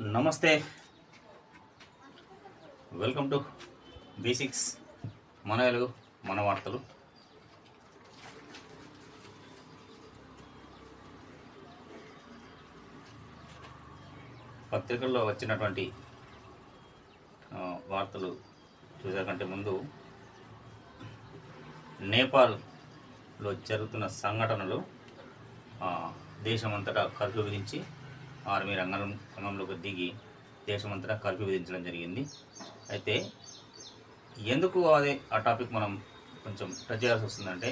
నమస్తే. Welcome to basics మన వెలుగు మన వార్తలు పత్రికల్లో వచ్చినటువంటి వార్తలు చూసాకంటే ముందు నేపాల్లో జరుగుతున్న సంఘటనలు దేశమంతటా కర్ఫ్యూ విధించి ఆర్మీ రంగం రంగంలోకి దిగి దేశమంతటా కర్ఫ్యూ విధించడం జరిగింది. అయితే ఎందుకు అదే ఆ టాపిక్ మనం కొంచెం టచ్ చేయాల్సి వస్తుందంటే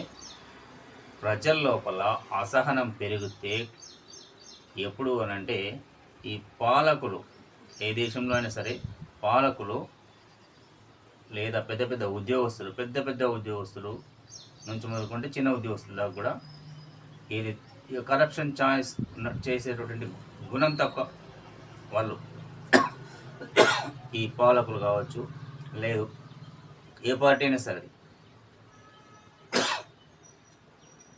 ప్రజల లోపల అసహనం పెరిగితే ఎప్పుడు అని అంటే ఈ పాలకులు ఏ దేశంలో అయినా సరే పాలకులు లేదా పెద్ద పెద్ద ఉద్యోగస్తులు పెద్ద పెద్ద ఉద్యోగస్తులు నుంచి మొదలుకుంటే చిన్న ఉద్యోగస్తుల దాకా కూడా ఇది కరప్షన్ చాయిస్ చేసేటటువంటి గుణం తక్కువ. వాళ్ళు ఈ పాలకులు కావచ్చు లేదు ఏ పార్టీ అయినా సరే.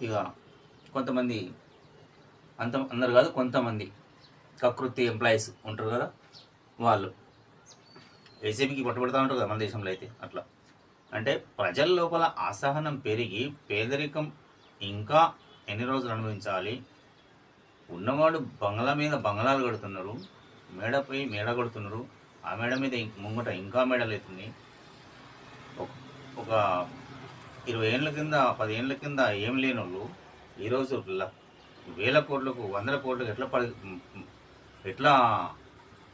ఇక కొంతమంది అంత అందరు కాదు కొంతమంది కకృతి ఎంప్లాయీస్ ఉంటారు కదా వాళ్ళు. ఏసీబీకి పట్టుబడుతూ ఉంటారు కదా మన దేశంలో అయితే అట్లా. అంటే ప్రజల లోపల అసహనం పెరిగి పేదరికం ఇంకా ఎన్ని రోజులు అనుభవించాలి ఉన్నవాడు బంగ్లా మీద బంగ్లాలు కడుతున్నారు మేడపై మేడ కడుతున్నారు. ఆ మేడ మీద ముంగట ఇంకా మేడలు అవుతున్నాయి ఒక- ఇరవై ఏళ్ళ కింద పది ఏళ్ళ కింద ఏం లేని వాళ్ళు ఈరోజు వేల కోట్లకు వందల కోట్లకు ఎట్లా పడి ఎట్లా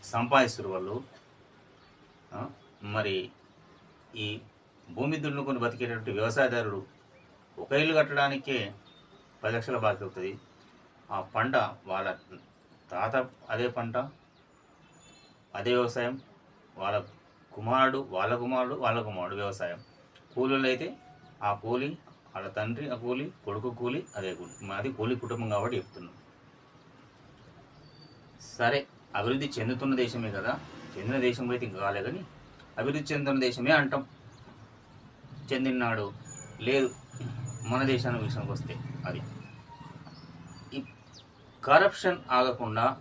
సంపాదిస్తారు వాళ్ళు? మరి ఈ భూమి దున్నుకొని బతికేటటువంటి వ్యవసాయదారుడు ఒక ఇల్లు కట్టడానికే పది లక్షల బాకీ అవుతుంది. ఆ పంట వాళ్ళ తాత అదే పంట అదే వ్యవసాయం వాళ్ళ కుమారుడు వాళ్ళ కుమారుడు వాళ్ళ కుమారుడు వ్యవసాయం. కూలీలు అయితే ఆ కూలి వాళ్ళ తండ్రి ఆ కూలి కొడుకు కూలి అదే కూలి. మాది కూలి కుటుంబం కాబట్టి చెప్తున్నాం. సరే అభివృద్ధి చెందుతున్న దేశమే కదా. చెందిన దేశం అయితే ఇంకా కాలే కానీ అభివృద్ధి చెందుతున్న దేశమే అంటాం. చెందినాడు లేదు మన దేశానికి విషయంకి వస్తే అది. కరప్షన్ ఆగకుండా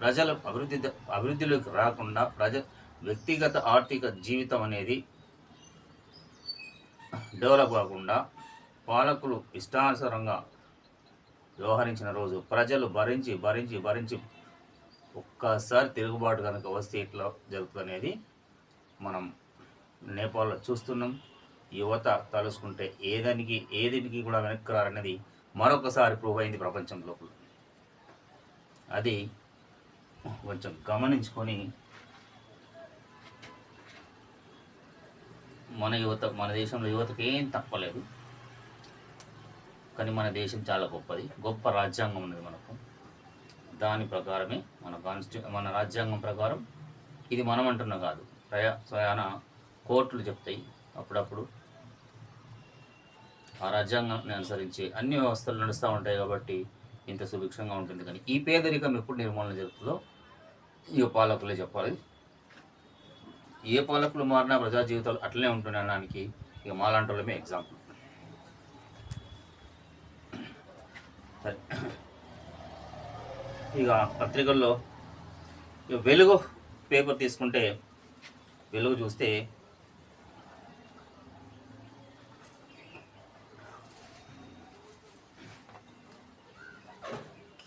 ప్రజల అభివృద్ధి అభివృద్ధిలోకి రాకుండా ప్రజ వ్యక్తిగత ఆర్థిక జీవితం అనేది డెవలప్ కాకుండా పాలకులు ఇష్టానుసారంగా వ్యవహరించిన రోజు ప్రజలు భరించి భరించి భరించి ఒక్కసారి తిరుగుబాటు కనుక వస్తే ఇట్లా జరుగుతుంది మనం నేపాల్లో చూస్తున్నాం. యువత తలుసుకుంటే ఏదానికి ఏదికి కూడా వెనక్కి రారనేది మరొకసారి ప్రూవ్ అయింది ప్రపంచం లోపల. అది కొంచెం గమనించుకొని మన యువత మన దేశంలో యువతకి ఏం తప్పలేదు. కానీ మన దేశం చాలా గొప్పది. గొప్ప రాజ్యాంగం ఉన్నది మనకు. దాని ప్రకారమే మన కాన్స్టి మన రాజ్యాంగం ప్రకారం ఇది మనం అంటున్నా కాదు. ప్రయా స్వయాన కోర్టులు చెప్తాయి. అప్పుడప్పుడు ఆ రాజ్యాంగాన్ని అనుసరించి అన్ని వ్యవస్థలు నడుస్తూ ఉంటాయి కాబట్టి ఇంత సుభిక్షంగా ఉంటుంది. కానీ ఈ పేదరికం ఎప్పుడు నిర్మూలన జరుగుతుందో ఈ పాలకులే చెప్పాలి. ఏ పాలకులు మారినా ప్రజా జీవితాలు అట్లనే ఉంటున్నాయి అనడానికి ఇక మాలాంటి ఎగ్జాంపుల్ సరే ఇక పత్రికల్లో ఇక వెలుగు పేపర్ తీసుకుంటే వెలుగు చూస్తే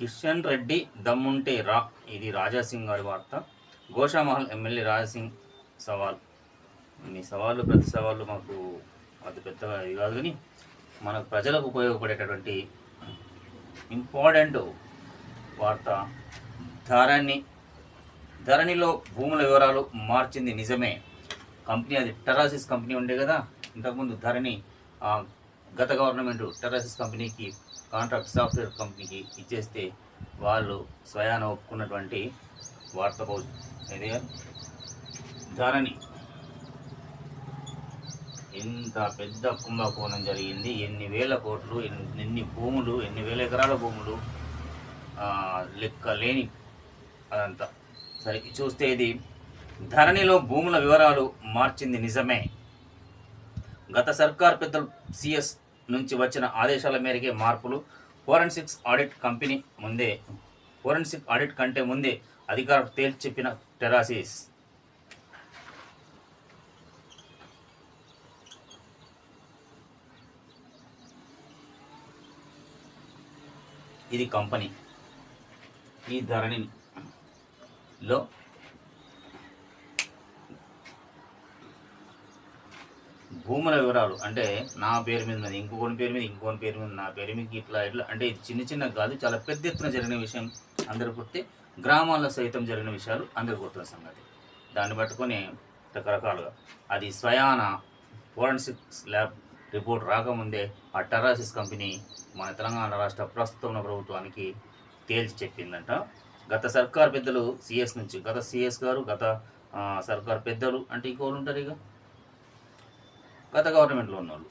కిషన్ రెడ్డి దమ్ముంటే రా. ఇది రాజాసింగ్ గారి వార్త. గోషామహల్ ఎమ్మెల్యే రాజాసింగ్ సవాల్. మీ సవాళ్ళు ప్రతి సవాళ్ళు మాకు అది పెద్దగా ఇది కాదు కానీ మనకు ప్రజలకు ఉపయోగపడేటటువంటి ఇంపార్టెంట్ వార్త. ధరణి. ధరణిలో భూముల వివరాలు మార్చింది నిజమే. కంపెనీ అది టెరాసిస్ కంపెనీ ఉండే కదా. ఇంతకుముందు ధరణి ఆ, గత గవర్నమెంట్ టెరాసిస్ కంపెనీకి కాంట్రాక్ట్ సాఫ్ట్వేర్ కంపెనీకి ఇచ్చేస్తే వాళ్ళు స్వయాన ఒప్పుకున్నటువంటి వార్త పౌ- ధరణి ఎంత పెద్ద కుంభకోణం జరిగింది. ఎన్ని వేల కోట్లు ఎన్ని ఎన్ని భూములు ఎన్ని వేల ఎకరాల భూములు లెక్క లేని అదంతా. సరే చూస్తే ఇది ధరణిలో భూముల వివరాలు మార్చింది నిజమే. గత సర్కార్ పెద్దలు సిఎస్ నుంచి వచ్చిన ఆదేశాల మేరకే మార్పులు. ఫోరెన్సిక్స్ ఆడిట్ కంపెనీ ముందే ఫోరెన్సిక్ ఆడిట్ కంటే ముందే అధికారులు తేల్చి చెప్పిన టెరాసిస్. ఇది కంపెనీ. ఈ ధరణిలో భూముల వివరాలు అంటే నా పేరు మీద మీద ఇంకొకరి పేరు మీద ఇంకొని పేరు మీద నా పేరు మీద ఇట్లా ఇట్లా అంటే ఇది చిన్న చిన్న కాదు చాలా పెద్ద ఎత్తున జరిగిన విషయం అందరు గుర్తే గ్రామాల్లో సైతం జరిగిన విషయాలు అందరు గుర్తున్న సంగతి. దాన్ని పట్టుకొని రకరకాలుగా అది స్వయాన ఫోరెన్సిక్ ల్యాబ్ రిపోర్ట్ రాకముందే ఆ టెరాసిస్ కంపెనీ మన తెలంగాణ రాష్ట్ర ప్రస్తుతం ఉన్న ప్రభుత్వానికి తేల్చి చెప్పిందంట. గత సర్కార్ పెద్దలు సిఎస్ నుంచి గత సిఎస్ గారు గత సర్కార్ పెద్దలు అంటే ఇంకోళ్ళు ఉంటారు ఇక. గత గవర్నమెంట్లో ఉన్నవాళ్ళు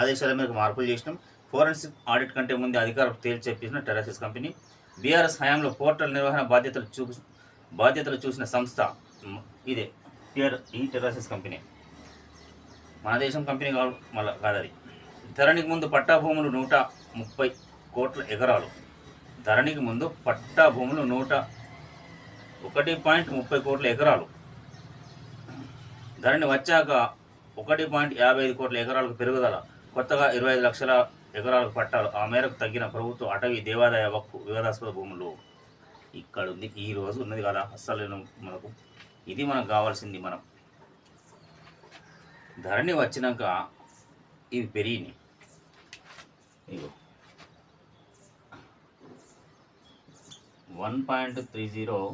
ఆదేశాల మేరకు మార్పులు చేసినాం. ఫోరెన్సిక్ ఆడిట్ కంటే ముందు అధికారులు తేల్చి చెప్పిన టెరాసిస్ కంపెనీ. బీఆర్ఎస్ హయాంలో పోర్టల్ నిర్వహణ బాధ్యతలు చూ బాధ్యతలు చూసిన సంస్థ ఇదే. టిఆర్ ఈ టెరాసిస్ కంపెనీ. మన దేశం కంపెనీ కాదు మళ్ళీ కాదది. ధరణికి ముందు పట్టా భూములు నూట ముప్పై కోట్ల ఎకరాలు. ధరణికి ముందు పట్టా భూములు నూట ఒకటి పాయింట్ ముప్పై కోట్ల ఎకరాలు. ధరణి వచ్చాక ఒకటి పాయింట్ యాభై ఐదు కోట్ల ఎకరాలకు పెరుగుదల కొత్తగా ఇరవై ఐదు లక్షల ఎకరాలకు పట్టాలు. ఆ మేరకు తగ్గిన ప్రభుత్వ అటవీ దేవాదాయ వక్కు వివాదాస్పద భూములు ఇక్కడ ఉంది. ఈ రోజు ఉన్నది కదా. అస్సలు మనకు ఇది మనకు కావాల్సింది మనం. ధరణి వచ్చినాక ఇవి పెరిగినాయి. ఇగో. వన్ పాయింట్ త్రీ జీరో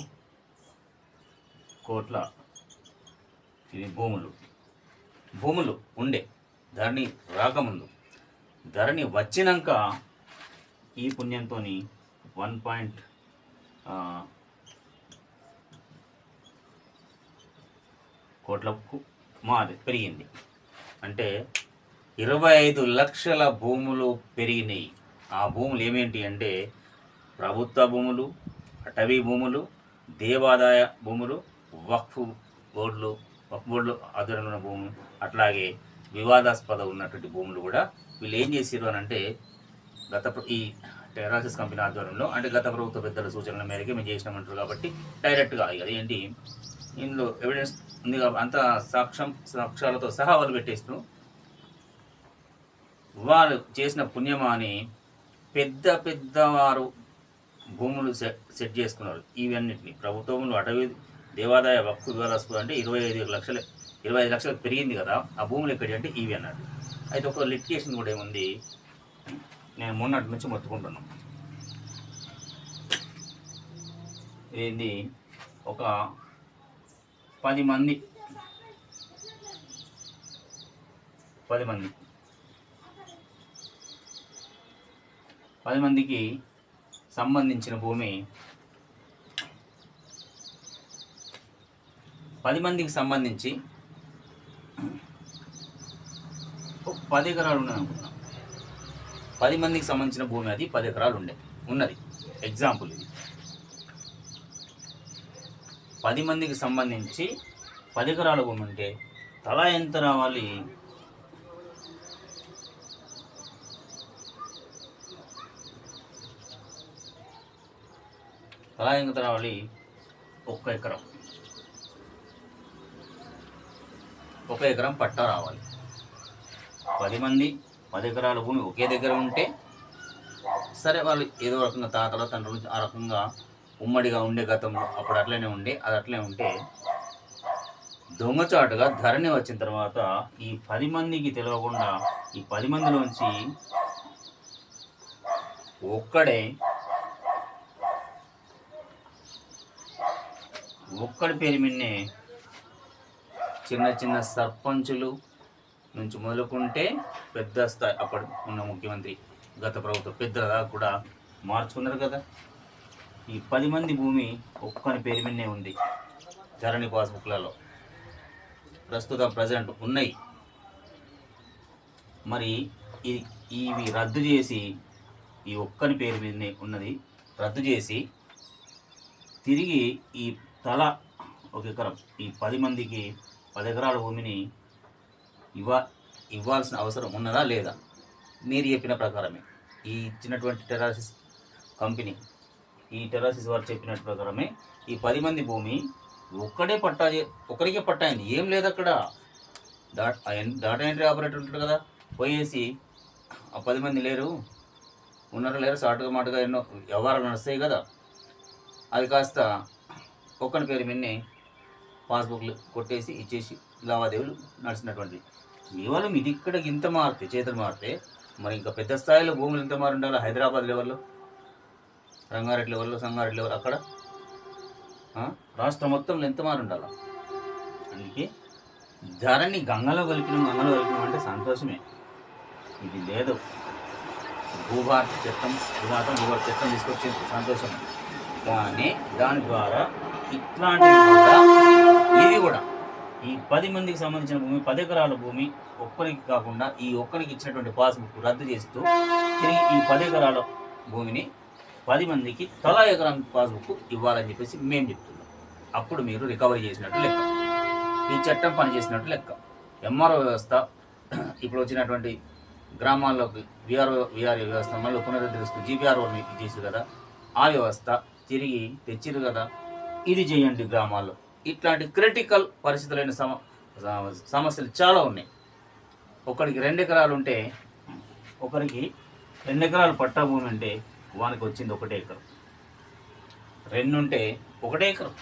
కోట్ల ఇవి భూములు. భూములు ఉండే ధరణి రాకముందు. ధరణి వచ్చినాక ఈ పుణ్యంతో వన్ పాయింట్ కోట్లకు మాది పెరిగింది. అంటే ఇరవై ఐదు లక్షల భూములు పెరిగినాయి. ఆ భూములు ఏమేంటి అంటే ప్రభుత్వ భూములు అటవీ భూములు దేవాదాయ భూములు వక్ఫ్ బోర్డులు వక్ఫ్ ఆధ్వర్యంలో ఉన్న భూములు అట్లాగే వివాదాస్పద ఉన్నటువంటి భూములు కూడా వీళ్ళు ఏం చేసారు అని అంటే గత ఈ టెరాసిస్ కంపెనీ ఆధ్వర్యంలో అంటే గత ప్రభుత్వ పెద్దల సూచనల మేరకు మేము చేసినామంటారు కాబట్టి డైరెక్ట్గా అదేంటి ఏంటి ఇందులో ఎవిడెన్స్ ఉంది కాబట్టి అంత సాక్ష్యం సాక్ష్యాలతో సహా వాళ్ళు పెట్టేస్తూ వాళ్ళు చేసిన పుణ్యమా అని పెద్ద పెద్దవారు భూములు సెట్ సెట్ చేసుకున్నారు. ఇవన్నిటిని ప్రభుత్వములు అటవీ దేవాదాయ వక్కు వివాదాస్పద అంటే ఇరవై ఐదు లక్షలు ఇరవై ఐదు లక్షలు పెరిగింది కదా ఆ భూములు ఎక్కడి అంటే ఇవి అన్నట్టు అయితే ఒక లిటికేషన్ కూడా ఏముంది? నేను మొన్నటి నుంచి మొత్తుకుంటున్నాను. ఏంది? ఒక పది మంది పది మంది పది మందికి సంబంధించిన భూమి పది మందికి సంబంధించి పది ఎకరాలు ఉన్నది అనుకున్నాం పది మందికి సంబంధించిన భూమి అది పది ఎకరాలు ఉండే ఉన్నది. ఎగ్జాంపుల్ ఇది. పది మందికి సంబంధించి పది ఎకరాల భూమి ఉంటే తలా ఎంత రావాలి? తలా ఎంత రావాలి? ఒక్క ఎకరం. ఒక ఎకరం పట్టా రావాలి. పది మంది పది ఎకరాల భూమి ఒకే దగ్గర ఉంటే సరే వాళ్ళు ఏదో రకంగా తాతల తండ్రులు ఆ రకంగా ఉమ్మడిగా ఉండే గతంలో అప్పుడు అట్లనే ఉండే అది అట్లనే ఉంటే దొంగచాటుగా ధరణి వచ్చిన తర్వాత ఈ పది మందికి తెలియకుండా ఈ పది మందిలోంచి ఒక్కడే ఒక్కడి పేరు మిన్నే చిన్న చిన్న సర్పంచులు నుంచి మొదలుకుంటే పెద్ద స్థాయి అప్పుడు ఉన్న ముఖ్యమంత్రి గత ప్రభుత్వ పెద్దగా కూడా మార్చుకున్నారు కదా. ఈ పది మంది భూమి ఒక్కని పేరు మీదనే ఉంది ధరణి పాస్బుక్లలో. ప్రస్తుతం ప్రజెంట్ ఉన్నాయి. మరి ఇది ఇవి రద్దు చేసి ఈ ఒక్కని పేరు మీదనే ఉన్నది రద్దు చేసి తిరిగి ఈ తల ఒక ఎకరం ఈ పది మందికి పది ఎకరాల భూమిని ఇవ్వ ఇవ్వాల్సిన అవసరం ఉన్నదా లేదా? మీరు చెప్పిన ప్రకారమే. ఈ ఇచ్చినటువంటి టెరాసిస్ కంపెనీ ఈ టెరాసిస్ వారు చెప్పినట్టు ప్రకారమే ఈ పది మంది భూమి ఒక్కడే పట్టా ఒకరికే పట్టాయింది. అయింది ఏం లేదు అక్కడ. డా- డాటా ఎంట్రీ ఆపరేటర్ ఉంటారు కదా. పోయేసి ఆ పది మంది లేరు. ఉన్నారో లేరు సాటుగా మాటుగా ఎన్నో వ్యవహారాలు నడుస్తాయి కదా. అది కాస్త ఒక్కని పేరు మిన్నే పాస్బుక్లు కొట్టేసి ఇచ్చేసి లావాదేవీలు నడిచినటువంటి కేవలం ఇది ఇక్కడ ఇంత మారితే చేతులు మారితే మరి ఇంకా పెద్ద స్థాయిలో భూములు ఎంత మారి ఉండాలి హైదరాబాద్ లెవెల్లో రంగారెడ్డి లెవెల్లో సంగారెడ్డి లెవెల్ అక్కడ? రాష్ట్రం మొత్తంలో ఎంత మారి ఉండాలి అందుకే ధరని గంగలో కలిపినాం గంగలో కలిపినాం అంటే సంతోషమే. ఇది లేదు. భూభారత చట్టం భూభారతం భూభారత చట్టం తీసుకొచ్చింది సంతోషం. కానీ దాని ద్వారా ఇట్లాంటివి కూడా కూడా ఈ పది మందికి సంబంధించిన భూమి పది ఎకరాల భూమి ఒక్కరికి కాకుండా ఈ ఒక్కరికి ఇచ్చినటువంటి పాస్బుక్ రద్దు చేస్తూ తిరిగి ఈ పది ఎకరాల భూమిని పది మందికి తలా ఎకరం పాస్బుక్ ఇవ్వాలని చెప్పేసి మేము చెప్తున్నాం. అప్పుడు మీరు రికవరీ చేసినట్టు లెక్క. ఈ చట్టం పనిచేసినట్టు లెక్క. ఎంఆర్ఓ వ్యవస్థ ఇప్పుడు వచ్చినటువంటి గ్రామాల్లోకి విఆర్ఓ విఆర్ఓ వ్యవస్థ మళ్ళీ పునరుద్ధరిస్తూ జీపీఆర్ఓని చేసి కదా ఆ వ్యవస్థ తిరిగి తెచ్చిరు కదా ఇది చేయండి గ్రామాల్లో. ఇట్లాంటి క్రిటికల్ పరిస్థితులైన సమ సమస్యలు చాలా ఉన్నాయి. ఒకరికి రెండు ఎకరాలు ఉంటే ఒకరికి రెండు ఎకరాలు పట్టా భూమి అంటే వానికి వచ్చింది ఒకటే ఎకరం. రెండు ఉంటే ఒకటే ఎకరం.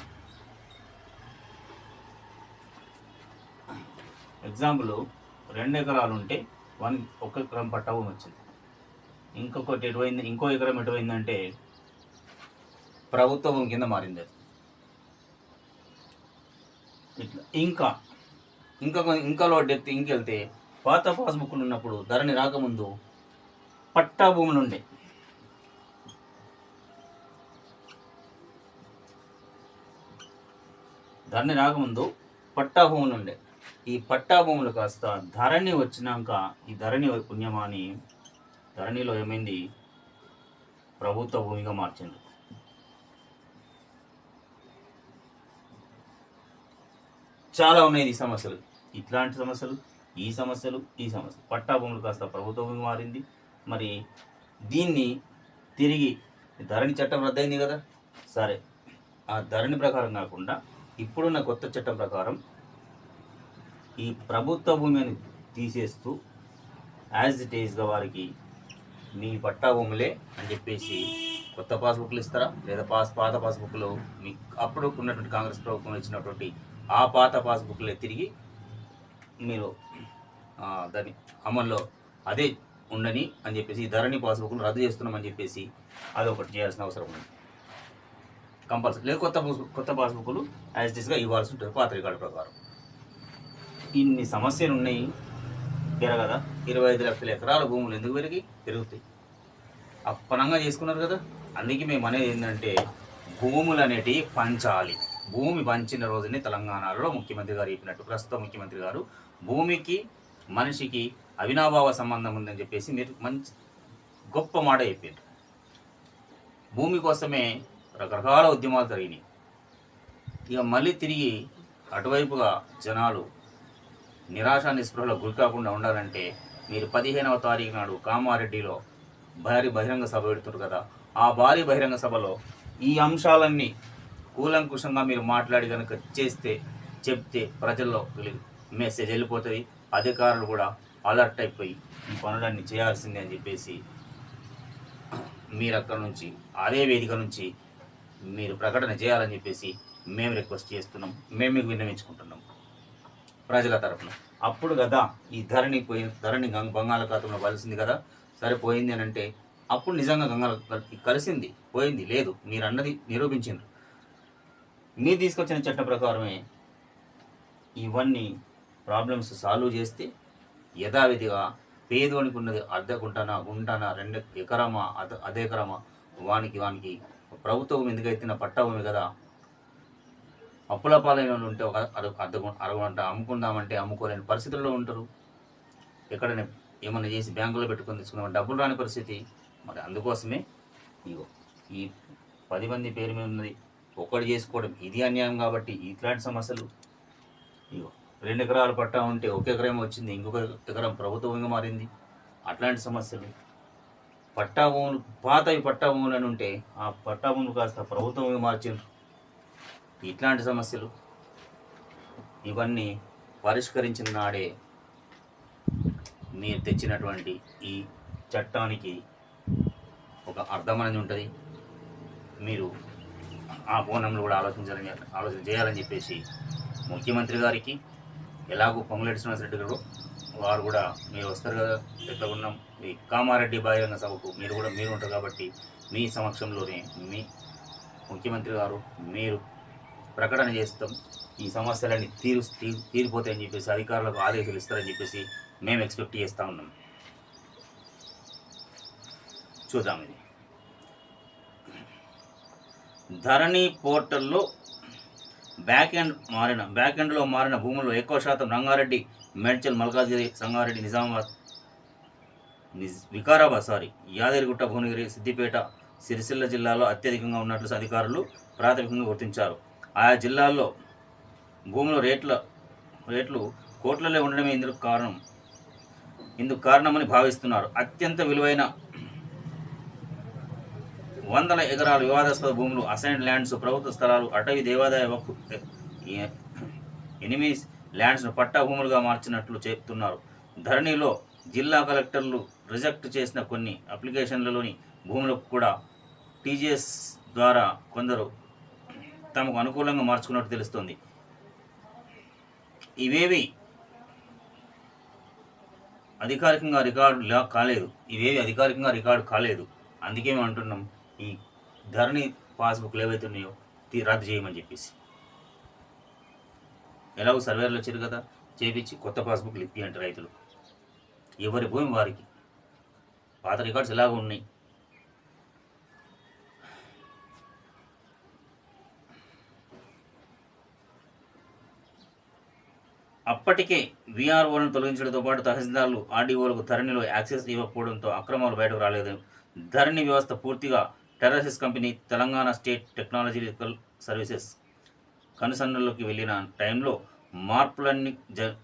ఎగ్జాంపుల్ రెండు ఎకరాలు ఉంటే వన్ ఒక ఎకరం పట్టా భూమి వచ్చింది. ఇంకొకటి ఎటువైంది ఇంకో ఎకరం ఎటువైందంటే ప్రభుత్వం కింద మారింది అది. ఇట్లా. ఇంకా. ఇంకా ఇంకా లో డెప్త్ ఇంకెళ్తే పాత పాస్బుక్లు ఉన్నప్పుడు ధరని రాకముందు పట్టా భూములు ఉండే. ధరణి రాకముందు పట్టా భూములు ఉండే. ఈ పట్టా భూములు కాస్త ధరణి వచ్చినాక ఈ ధరణి పుణ్యమాని ధరణిలో ఏమైంది? ప్రభుత్వ భూమిగా మార్చింది చాలా ఉన్నాయి ఈ సమస్యలు. ఇట్లాంటి సమస్యలు ఈ సమస్యలు ఈ సమస్యలు. పట్టా భూములు కాస్త ప్రభుత్వ భూమి మారింది. మరి దీన్ని తిరిగి ధరణి చట్టం రద్దయింది కదా? సరే. ఆ ధరణి ప్రకారం కాకుండా ఇప్పుడున్న కొత్త చట్టం ప్రకారం ఈ ప్రభుత్వ భూమిని తీసేస్తూ యాజ్ ఇట్ ఈస్గా వారికి మీ పట్టా భూములే అని చెప్పేసి కొత్త పాస్బుక్లు ఇస్తారా? లేదా పాస్ పాత పాస్బుక్లు మీ అప్పుడు ఉన్నటువంటి కాంగ్రెస్ ప్రభుత్వం ఇచ్చినటువంటి ఆ పాత పాస్బుక్లే తిరిగి మీరు దాన్ని దాని అమల్లో అదే ఉండని అని చెప్పేసి ధరణి పాస్బుక్ను రద్దు చేస్తున్నామని చెప్పేసి అదొకటి చేయాల్సిన అవసరం ఉంది. కంపల్సరీ లేదు కొత్త కొత్త పాస్బుక్లు యాజ్ ఇట్ ఇవ్వాల్సి ఉంటుంది పాత రికార్డు ప్రకారం. ఇన్ని సమస్యలు ఉన్నాయి పెరగదా ఇరవై ఐదు లక్షల ఎకరాల భూములు ఎందుకు పెరిగి పెరుగుతాయి. అప్పనంగా చేసుకున్నారు కదా అందుకే మేము అనేది ఏంటంటే భూములు అనేటివి పంచాలి. భూమి పంచిన రోజునే తెలంగాణలో ముఖ్యమంత్రి గారు చెప్పినట్టు ప్రస్తుత ముఖ్యమంత్రి గారు భూమికి మనిషికి అవినాభావ సంబంధం ఉందని చెప్పేసి మీరు మంచి గొప్ప మాట చెప్పారు భూమి కోసమే రకరకాల ఉద్యమాలు జరిగినాయి. ఇక మళ్ళీ తిరిగి అటువైపుగా జనాలు నిరాశ నిస్పృహలో గురి కాకుండా ఉండాలంటే మీరు పదిహేనవ తారీఖు నాడు కామారెడ్డిలో భారీ బహిరంగ సభ పెడుతున్నారు కదా ఆ భారీ బహిరంగ సభలో ఈ అంశాలన్నీ కూలంకుషంగా మీరు మాట్లాడి కనుక చేస్తే చెప్తే ప్రజల్లో మెసేజ్ వెళ్ళిపోతుంది. అధికారులు కూడా అలర్ట్ అయిపోయి ఈ పనులన్నీ చేయాల్సిందే అని చెప్పేసి మీరు అక్కడ నుంచి అదే వేదిక నుంచి మీరు ప్రకటన చేయాలని చెప్పేసి మేము రిక్వెస్ట్ చేస్తున్నాం. మేము మీకు విన్నవించుకుంటున్నాం. ప్రజల తరపున. అప్పుడు కదా ఈ ధరణి పోయి ధరణి గంగ బంగాళాఖాతంలో కలిసింది కదా? సరే పోయింది అని అంటే అప్పుడు నిజంగా గంగాళ కలిసింది పోయింది లేదు. మీరు అన్నది నిరూపించిండ్రు. మీరు తీసుకొచ్చిన చట్ట ప్రకారమే ఇవన్నీ ప్రాబ్లమ్స్ సాల్వ్ చేస్తే యథావిధిగా పేదోనికి ఉన్నది అర్ధ గుంటనా రెండు ఎకరమా అద అదే ఎకరమా వానికి వానికి ప్రభుత్వం ఎందుకైతే పట్టా భూమి కదా? అప్పుల పాలైన వాళ్ళు ఉంటే ఒక అర అర్ధ అరగంట అమ్ముకుందామంటే అమ్ముకోలేని పరిస్థితుల్లో ఉంటారు. ఎక్కడైనా ఏమైనా చేసి బ్యాంకులో పెట్టుకొని తీసుకున్నాం డబ్బులు రాని పరిస్థితి. మరి అందుకోసమే ఇగో ఈ పది మంది పేరు మీద ఉన్నది ఒకటి చేసుకోవడం ఇది అన్యాయం కాబట్టి ఇట్లాంటి సమస్యలు. ఇగో రెండు ఎకరాలు పట్టా ఉంటే ఒక ఎకరం వచ్చింది ఇంకొక ఎకరం ప్రభుత్వంగా మారింది. అట్లాంటి సమస్యలు. పట్టా భూములు పాతవి పట్టా భూములు అని ఉంటే ఆ పట్టా భూములు కాస్త ప్రభుత్వంగా మార్చిండ్రు. ఇట్లాంటి సమస్యలు. ఇవన్నీ పరిష్కరించిన నాడే మీరు తెచ్చినటువంటి ఈ చట్టానికి ఒక అర్థం అనేది ఉంటుంది. మీరు ఆ కోణంలో కూడా ఆలోచించాలని ఆలోచన చేయాలని చెప్పేసి ముఖ్యమంత్రి గారికి ఎలాగో పొంగులేటి శ్రీనివాసరెడ్డి గారు వారు కూడా మీరు వస్తారు కదా ఎట్లా ఉన్నాం? ఈ కామారెడ్డి బహిరంగ సభకు మీరు కూడా మీరు ఉంటారు కాబట్టి మీ సమక్షంలోనే మీ ముఖ్యమంత్రి గారు మీరు ప్రకటన చేస్తాం. ఈ సమస్యలన్నీ తీరు తీ- తీరిపోతాయని చెప్పేసి అధికారులకు ఆదేశాలు ఇస్తారని చెప్పేసి మేము ఎక్స్పెక్ట్ చేస్తూ ఉన్నాం. చూద్దాం ఇది. ధరణి పోర్టల్లో బ్యాక్ ఎండ్ మారిన బ్యాక్ ఎండ్లో మారిన భూముల్లో ఎక్కువ శాతం రంగారెడ్డి మేడ్చల్ మల్కాజిగిరి సంగారెడ్డి నిజామాబాద్ నిజ్ వికారాబాద్ సారీ యాదగిరిగుట్ట భువనగిరి సిద్దిపేట సిరిసిల్ల జిల్లాలో అత్యధికంగా ఉన్నట్లు అధికారులు ప్రాథమికంగా గుర్తించారు. ఆయా జిల్లాల్లో భూముల రేట్ల రేట్లు కోట్లలో ఉండడమే ఇందుకు కారణం ఇందుకు కారణమని భావిస్తున్నారు. అత్యంత విలువైన వందల ఎకరాల వివాదాస్పద భూములు అసైన్ ల్యాండ్స్ ప్రభుత్వ స్థలాలు అటవీ దేవాదాయ వక్ఫ్ ఎ- ల్యాండ్స్ను పట్టా భూములుగా మార్చినట్లు చెప్తున్నారు. ధరణిలో జిల్లా కలెక్టర్లు రిజెక్ట్ చేసిన కొన్ని అప్లికేషన్లలోని భూములకు కూడా టీజీఎస్ ద్వారా కొందరు తమకు అనుకూలంగా మార్చుకున్నట్టు తెలుస్తుంది. ఇవేవి అధికారికంగా రికార్డు లా- కాలేదు. ఇవేవి అధికారికంగా రికార్డు కాలేదు. అందుకే మేము అంటున్నాం? ఈ ధరణి పాస్బుక్లు ఏవైతే ఉన్నాయో తీ- రద్దు చేయమని చెప్పేసి. ఎలాగో సర్వేర్లు వచ్చారు కదా చేపించి కొత్త పాస్బుక్లు ఇప్పి అంటే రైతులు. ఎవరి భూమి వారికి. పాత రికార్డ్స్ ఎలాగ ఉన్నాయి. అప్పటికే వీఆర్ఓలను తొలగించడంతో పాటు తహసీల్దార్లు ఆర్డీఓలకు ధరణిలో యాక్సెస్ ఇవ్వకపోవడంతో అక్రమాలు బయటకు రాలేదు. ధరణి వ్యవస్థ పూర్తిగా Terrasis company Telangana state technological services కనుసన్నల్లోకి వెళ్ళిన టైంలో మార్పులన్నీ జ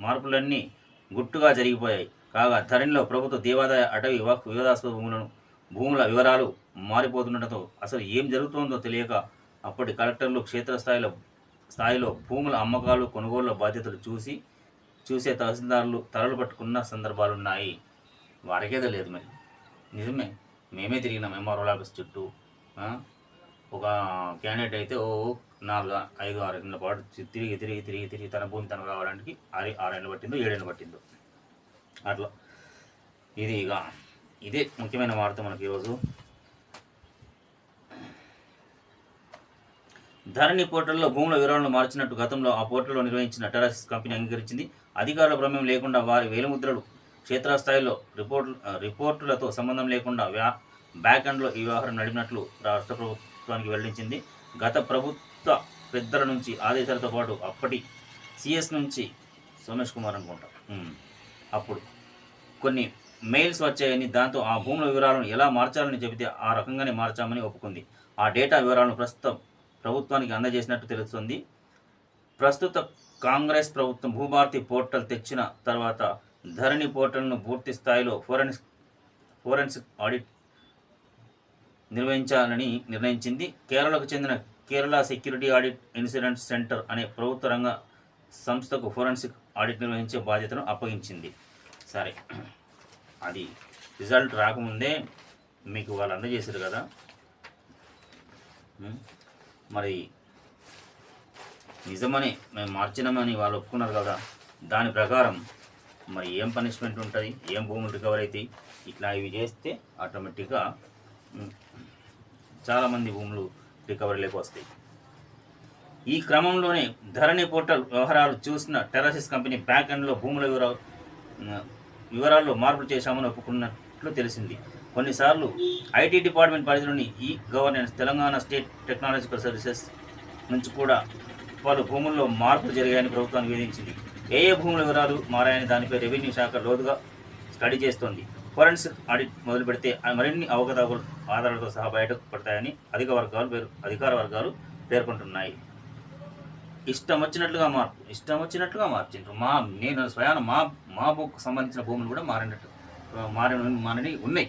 మార్పులన్నీ గుట్టుగా జరిగిపోయాయి. కాగా ధరణిలో ప్రభుత్వ దేవాదాయ అటవీ వక్ వివాదాస్పద భూములను భూముల వివరాలు మారిపోతుండటంతో అసలు ఏం జరుగుతుందో తెలియక అప్పటి కలెక్టర్లు క్షేత్రస్థాయిలో స్థాయిలో భూముల అమ్మకాలు కొనుగోళ్ళ బాధ్యతలు చూసి చూసే తహసీల్దారులు తలలు పట్టుకున్న సందర్భాలున్నాయి. వారికేదో లేదు మరి. నిజమే. మేమే తిరిగినాం ఎంఆర్ఓ ఆఫీస్ చుట్టూ. ఒక క్యాండిడేట్ అయితే ఓ నాలుగు ఐదు ఆరు ఏళ్ళ పాటు తిరిగి తిరిగి తిరిగి తిరిగి తన భూమి తనకు రావడానికి ఆరు ఆరేళ్ళు పట్టిందో ఏడేళ్ళు పట్టిందో. అట్లా. ఇది ఇక. ఇదే ముఖ్యమైన వార్త మనకి ఈరోజు. ధరణి పోర్టల్లో భూముల వివరాలను మార్చినట్టు గతంలో ఆ పోర్టల్లో నిర్వహించిన టెరాసిస్ కంపెనీ అంగీకరించింది. అధికారుల ప్రమేయం లేకుండా వారి వేలిముద్రలు క్షేత్రస్థాయిలో రిపోర్ట్ రిపోర్టులతో సంబంధం లేకుండా వ్యా బ్యాక్ ఎండ్లో ఈ వ్యవహారం నడిపినట్లు రాష్ట్ర ప్రభుత్వానికి వెల్లడించింది. గత ప్రభుత్వ పెద్దల నుంచి ఆదేశాలతో పాటు అప్పటి సిఎస్ నుంచి సోమేష్ కుమార్ అనుకుంటా. అప్పుడు కొన్ని మెయిల్స్ వచ్చాయని దాంతో ఆ భూముల వివరాలను ఎలా మార్చాలని చెబితే ఆ రకంగానే మార్చామని ఒప్పుకుంది. ఆ డేటా వివరాలను ప్రస్తుతం ప్రభుత్వానికి అందజేసినట్టు తెలుస్తుంది. ప్రస్తుత కాంగ్రెస్ ప్రభుత్వం భూభారతి పోర్టల్ తెచ్చిన తర్వాత ధరణి పోర్టల్ను పూర్తి స్థాయిలో ఫోరెన్సిక్ ఫోరెన్సిక్ ఆడిట్ నిర్వహించాలని నిర్ణయించింది. కేరళకు చెందిన Kerala security audit insurance centre అనే ప్రభుత్వ రంగ సంస్థకు ఫోరెన్సిక్ ఆడిట్ నిర్వహించే బాధ్యతను అప్పగించింది. సరే అది రిజల్ట్ రాకముందే మీకు వాళ్ళు అందజేశారు కదా. మరి నిజమని మేము మార్చినామని వాళ్ళు ఒప్పుకున్నారు కదా. దాని ప్రకారం మరి ఏం పనిష్మెంట్ ఉంటుంది? ఏం భూములు రికవర్ అవుతాయి ఇట్లా ఇవి చేస్తే ఆటోమేటిక్గా చాలామంది భూములు రికవరీలోకి వస్తాయి. ఈ క్రమంలోనే ధరణి పోర్టల్ వ్యవహారాలు చూసిన టెరాసిస్ కంపెనీ బ్యాక్ ఎండ్లో భూముల వివరాలు వివరాల్లో మార్పులు చేశామని ఒప్పుకున్నట్లు తెలిసింది. కొన్నిసార్లు ఐటీ డిపార్ట్మెంట్ పరిధిలోని e governance Telangana state technological services నుంచి కూడా పలు భూముల్లో మార్పులు జరిగాయని ప్రభుత్వాన్ని నివేదించింది ఏ ఏ భూముల వివరాలు మారాయని దానిపై రెవెన్యూ శాఖ లోతుగా స్టడీ చేస్తోంది. ఫోరెన్సిక్ ఆడిట్ మొదలు పెడితే ఆ మరిన్ని అవకతవకలు ఆధారాలతో సహా బయటకు పడతాయని అధిక వర్గాలు పేరు అధికార వర్గాలు పేర్కొంటున్నాయి. ఇష్టం వచ్చినట్లుగా మార్పు ఇష్టం వచ్చినట్లుగా మార్చిండ్రు. మా నేను స్వయాన మా మా బుక్ సంబంధించిన భూములు కూడా మారినట్టు మారిన మారని ఉన్నాయి.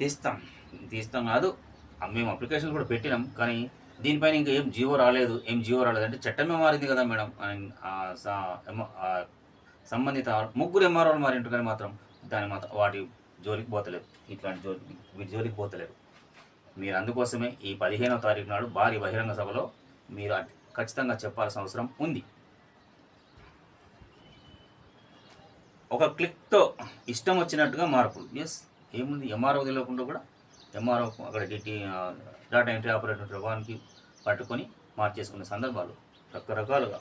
తీస్తాం. తీస్తాం కాదు మేము అప్లికేషన్ కూడా పెట్టినాం కానీ దీనిపైన ఇంకా ఏం జీవో రాలేదు ఏం జీవో రాలేదు. అంటే చట్టమే మారింది కదా మేడం. సంబంధిత ముగ్గురు ఎంఆర్ఓలు మారింటు కానీ మాత్రం. దాని మాత్రం వాటి జోలికి పోతలేదు ఇట్లాంటి జోలికి వీటి జోలికి పోతలేరు. మీరు అందుకోసమే ఈ పదిహేనవ తారీఖు నాడు భారీ బహిరంగ సభలో మీరు ఖచ్చితంగా చెప్పాల్సిన అవసరం ఉంది. ఒక క్లిక్తో ఇష్టం వచ్చినట్టుగా మార్పులు. ఎస్ ఏముంది? ఎంఆర్ఓ తెలియకుండా కూడా ఎంఆర్ఓ అక్కడ డిటి డాటా ఎంట్రీ ఆపరేటర్ వానికి పట్టుకొని మార్చేసుకునే సందర్భాలు రకరకాలుగా.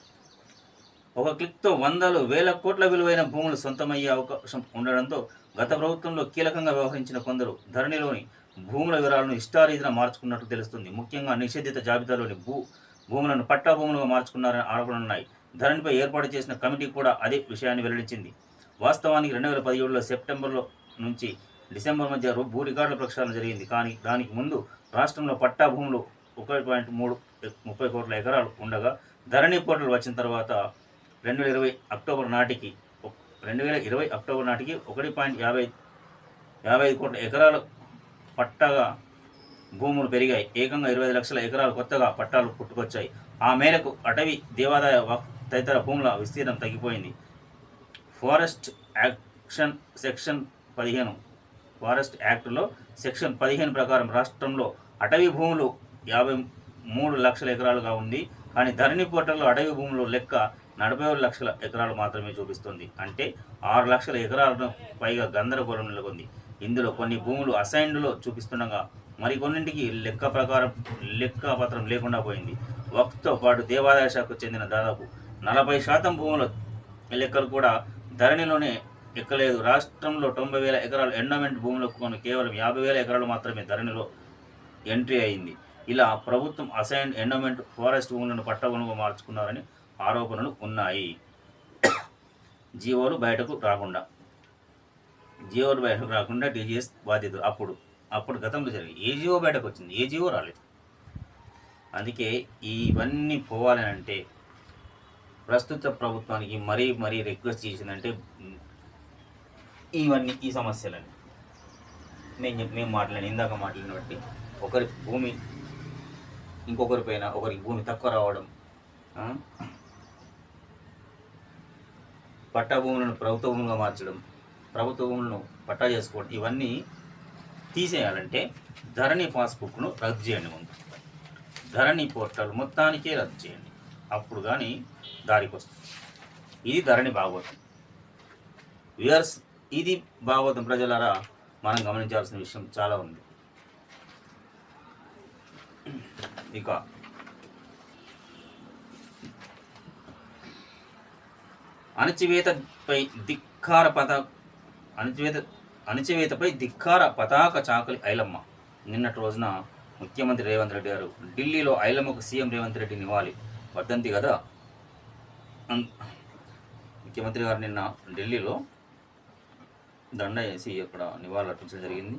ఒక క్లిక్తో వందలు వేల కోట్ల విలువైన భూములు సొంతమయ్యే అవకాశం ఉండడంతో గత ప్రభుత్వంలో కీలకంగా వ్యవహరించిన కొందరు ధరణిలోని భూముల వివరాలను ఇష్టారీతిన మార్చుకున్నట్టు తెలుస్తుంది. ముఖ్యంగా నిషేధిత జాబితాలోని భూ భూములను పట్టా భూములుగా మార్చుకున్నారని ఆరోపణలున్నాయి ధరణిపై ఏర్పాటు చేసిన కమిటీ కూడా అదే విషయాన్ని వెల్లడించింది. వాస్తవానికి రెండు వేల పదిహేడులో సెప్టెంబర్లో నుంచి డిసెంబర్ మధ్య భూ రికార్డుల ప్రక్షాళన జరిగింది. కానీ దానికి ముందు రాష్ట్రంలో పట్టా భూములు ఒకటి పాయింట్ మూడు ముప్పై కోట్ల ఎకరాలు ఉండగా ధరణి పోర్టల్ వచ్చిన తర్వాత రెండు వేల ఇరవై అక్టోబర్ నాటికి రెండు వేల ఇరవై అక్టోబర్ నాటికి ఒకటి పాయింట్ యాభై యాభై ఐదు కోట్ల ఎకరాలు పట్టగా భూములు పెరిగాయి. ఏకంగా ఇరవై ఐదు లక్షల ఎకరాలు కొత్తగా పట్టాలు పుట్టుకొచ్చాయి. ఆ మేరకు అటవీ దేవాదాయ తదితర భూముల విస్తీర్ణం తగ్గిపోయింది. ఫారెస్ట్ యాక్షన్ సెక్షన్ పదిహేను ఫారెస్ట్ యాక్ట్లో సెక్షన్ పదిహేను ప్రకారం రాష్ట్రంలో అటవీ భూములు యాభై మూడు లక్షల ఎకరాలుగా ఉంది కానీ ధరణి పోర్టల్లో అడవి భూములు లెక్క నలభై ఆరు లక్షల ఎకరాలు మాత్రమే చూపిస్తుంది. అంటే ఆరు లక్షల ఎకరాలను పైగా గందరగోళం నెలకొంది. ఇందులో కొన్ని భూములు అసైన్డ్లో చూపిస్తుండగా మరికొన్నింటికి లెక్క ప్రకారం లెక్క పత్రం లేకుండా పోయింది. వక్ఫ్తో పాటు దేవాదాయ శాఖకు చెందిన దాదాపు నలభై శాతం భూముల లెక్కలు కూడా ధరణిలోనే ఎక్కలేదు. రాష్ట్రంలో తొంభై వేల ఎకరాలు ఎండోమెంట్ భూములకు కొన్ని కేవలం యాభై వేల ఎకరాలు మాత్రమే ధరణిలో ఎంట్రీ అయింది. ఇలా ప్రభుత్వం అసైన్ ఎండోమెంట్ ఫారెస్ట్ భూములను పట్టభూములుగా మార్చుకున్నారని ఆరోపణలు ఉన్నాయి. జీవోలు బయటకు రాకుండా జీవోలు బయటకు రాకుండా టీజీఎస్ బాధ్యత అప్పుడు అప్పుడు గతంలో జరిగింది. ఏ జీవో బయటకు వచ్చింది? ఏ జీవో రాలేదు. అందుకే ఇవన్నీ పోవాలని అంటే ప్రస్తుత ప్రభుత్వానికి మరీ మరీ రిక్వెస్ట్ చేసిందంటే ఇవన్నీ ఈ సమస్యలని. మేము చెప్- మేము మాట్లాడిన ఇందాక మాట్లాడిన బట్టి ఒకరి భూమి ఇంకొకరి పైన ఒకరికి భూమి తక్కువ రావడం పట్టా భూములను ప్రభుత్వ భూములుగా మార్చడం ప్రభుత్వ భూములను పట్టా చేసుకోవడం ఇవన్నీ తీసేయాలంటే ధరణి పాస్బుక్ను రద్దు చేయండి ముందు. ధరణి పోర్టల్ మొత్తానికే రద్దు చేయండి. అప్పుడు కానీ దారికి వస్తుంది. ఇది ధరణి భాగవతం. వ్యూయర్స్ ఇది భాగవతం ప్రజలారా మనం గమనించాల్సిన విషయం చాలా ఉంది. ఇక అణచివేతపై ధిక్కార పత అణచివేత అణచివేతపై ధిక్కార పతాక చాకలి ఐలమ్మ. నిన్నటి రోజున ముఖ్యమంత్రి రేవంత్ రెడ్డి గారు ఢిల్లీలో ఐలమ్మకు సీఎం రేవంత్ రెడ్డి నివ్వాలి వర్ధంతి కదా ముఖ్యమంత్రి గారు నిన్న ఢిల్లీలో దండ వేసి అక్కడ నివాళులు అర్పించడం జరిగింది.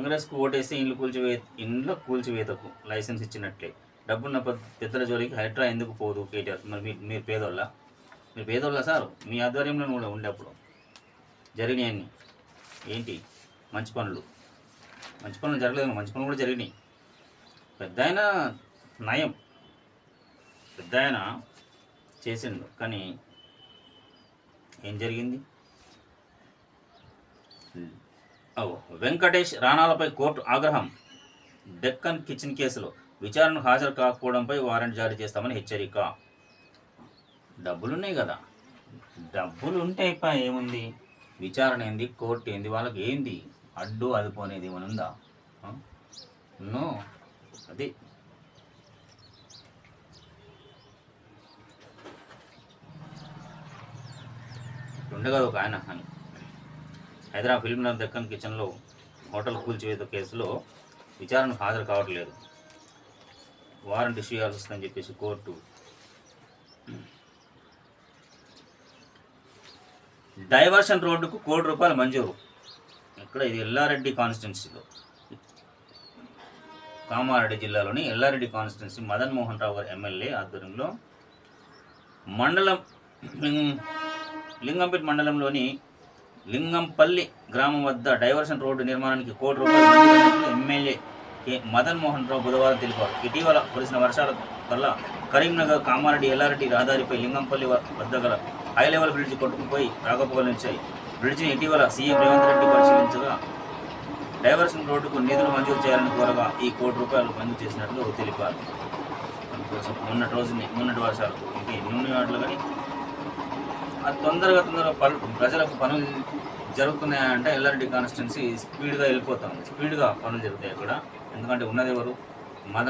కాంగ్రెస్కు ఓటేసి ఇండ్లు కూల్చివే ఇండ్ల కూల్చివేతకు లైసెన్స్ ఇచ్చినట్లే. డబ్బున్న పెద్దల జోలికి హైడ్రా ఎందుకు పోదు కేటీఆర్? మరి మీరు మీరు పేదోళ్ళ? మీరు పేదోళ్ళ సార్? మీ ఆధ్వర్యంలో కూడా ఉండేప్పుడు జరిగినాయన్ని ఏంటి? మంచి పనులు. మంచి పనులు జరగలేదు మంచి పనులు కూడా జరిగినాయి. పెద్ద ఆయన నయం. పెద్ద ఆయన చేసిండు. కానీ ఏం జరిగింది? వెంకటేష్ రాణాలపై కోర్టు ఆగ్రహం. డెక్కన్ కిచెన్ కేసులో విచారణకు హాజరు కాకపోవడంపై వారెంట్ జారీ చేస్తామని హెచ్చరిక. డబ్బులున్నాయి కదా. డబ్బులు ఉంటే పా ఏముంది? విచారణ ఏంది? కోర్టు ఏంది? వాళ్ళకి ఏంది? అడ్డు అదుపోనేది ఏమైనా ఉందా? నో. అది. ఉండగా ఒక ఆయన అని హైదరాబాద్ ఫిల్మ్ నగర్ దక్కన్ కిచెన్లో హోటల్ కూల్చివేత కేసులో విచారణకు హాజరు కావట్లేదు. వారెంట్ ఇష్యూ చేయాల్సి వస్తుందని చెప్పేసి కోర్టు డైవర్షన్ రోడ్డుకు కోటి రూపాయలు మంజూరు. ఇక్కడ ఇది ఎల్లారెడ్డి కాన్స్టిట్యున్సీలో. కామారెడ్డి జిల్లాలోని ఎల్లారెడ్డి కాన్స్టిట్యున్సీ మదన్ మోహన్ రావు గారు ఎమ్మెల్యే ఆధ్వర్యంలో మండలం లింగంపేట మండలంలోని లింగంపల్లి గ్రామం వద్ద డైవర్షన్ రోడ్డు నిర్మాణానికి కోటి రూపాయలు ఎమ్మెల్యే కె. మదన్ మోహన్ రావు బుధవారం తెలిపారు. ఇటీవల కురిసిన వర్షాల వల్ల కరీంనగర్ కామారెడ్డి ఎల్లారెడ్డి రహదారిపై లింగంపల్లి వద్ద గల హై లెవెల్ బ్రిడ్జి కొట్టుకుపోయి రాకపోకలించాయి బ్రిడ్జిని ఇటీవల సీఎం రేవంత్ రెడ్డి పరిశీలించగా డైవర్షన్ రోడ్డుకు నిధులు మంజూరు చేయాలని కోరగా ఈ కోటి రూపాయలు మంజూరు చేసినట్లు తెలిపారు. అందుకోసం మొన్నటి రోజుని మొన్నటి వర్షాలకు ఇంకా ఎన్ని వాటిలో కానీ అది తొందరగా తొందరగా పనులు ప్రజలకు పనులు జరుగుతున్నాయంటే ఎల్ఆర్డి కాన్స్టిట్యున్సీ స్పీడ్గా వెళ్ళిపోతాం స్పీడ్గా పనులు జరుగుతాయి అక్కడ. ఎందుకంటే ఉన్నది ఎవరు? మదన్